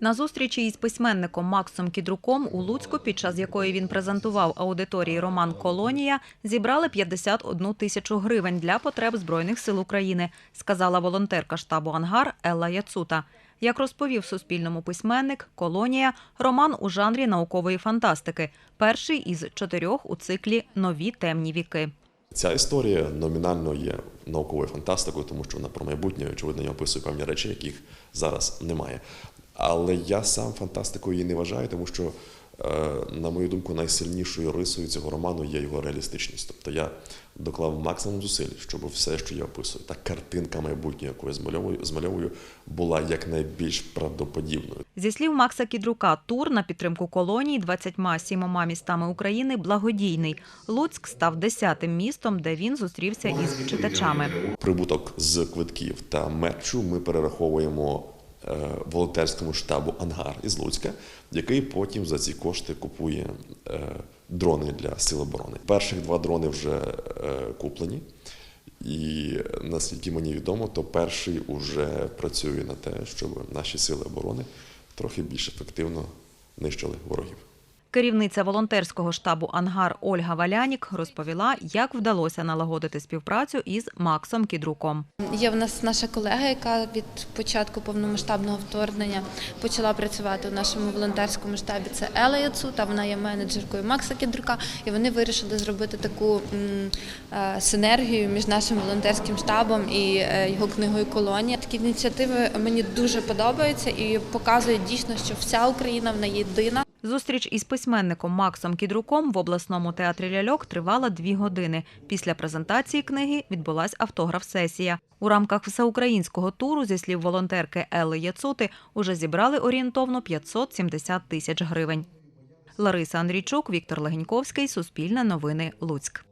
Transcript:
На зустрічі із письменником Максом Кідруком у Луцьку, під час якої він презентував аудиторії роман Колонія, зібрали 51 тисячу гривень для потреб Збройних сил України, сказала волонтерка штабу Ангар Елла Яцута. Як розповів Суспільному письменник, колонія роман у жанрі наукової фантастики, перший із чотирьох у циклі Нові темні віки. Ця історія номінально є науковою фантастикою, тому що вона про майбутнє, очевидно, я описує певні речі, яких зараз немає. Але я сам фантастикою її не вважаю, тому що, е, на мою думку, найсильнішою рисою цього роману є його реалістичність. Тобто я доклав максимум зусиль, щоб все, що я описую, та картинка майбутнього, яку я змальовую, змальовую, була якнайбільш правдоподібною. Зі слів Макса Кідрука, тур на підтримку колонії 27 містами України благодійний. Луцьк став десятим містом, де він зустрівся із читачами. Прибуток з квитків та мерчу ми перераховуємо волонтерському штабу Ангар із Луцька, який потім за ці кошти купує е, дрони для сил оборони. Перших два дрони вже е, куплені. І наскільки мені відомо, то перший уже працює на те, щоб наші сили оборони трохи більш ефективно нищили ворогів. Керівниця волонтерського штабу Ангар Ольга Валянік розповіла, як вдалося налагодити співпрацю із Максом Кідруком. Є в нас наша колега, яка від початку повномасштабного вторгнення почала працювати у нашому волонтерському штабі. Це Ела Яцута, вона є менеджеркою Макса Кідрука, і вони вирішили зробити таку е, синергію між нашим волонтерським штабом і е, його книгою Колонія. Такі ініціативи мені дуже подобаються і показують дійсно, що вся Україна вона єдина. Зустріч із письменником Максом Кідруком в обласному театрі ляльок тривала дві години. Після презентації книги відбулася автограф-сесія. У рамках всеукраїнського туру, зі слів волонтерки Елли Яцути, уже зібрали орієнтовно 570 тисяч гривень. Лариса Андрійчук, Віктор Легеньковський, Суспільне новини, Луцьк.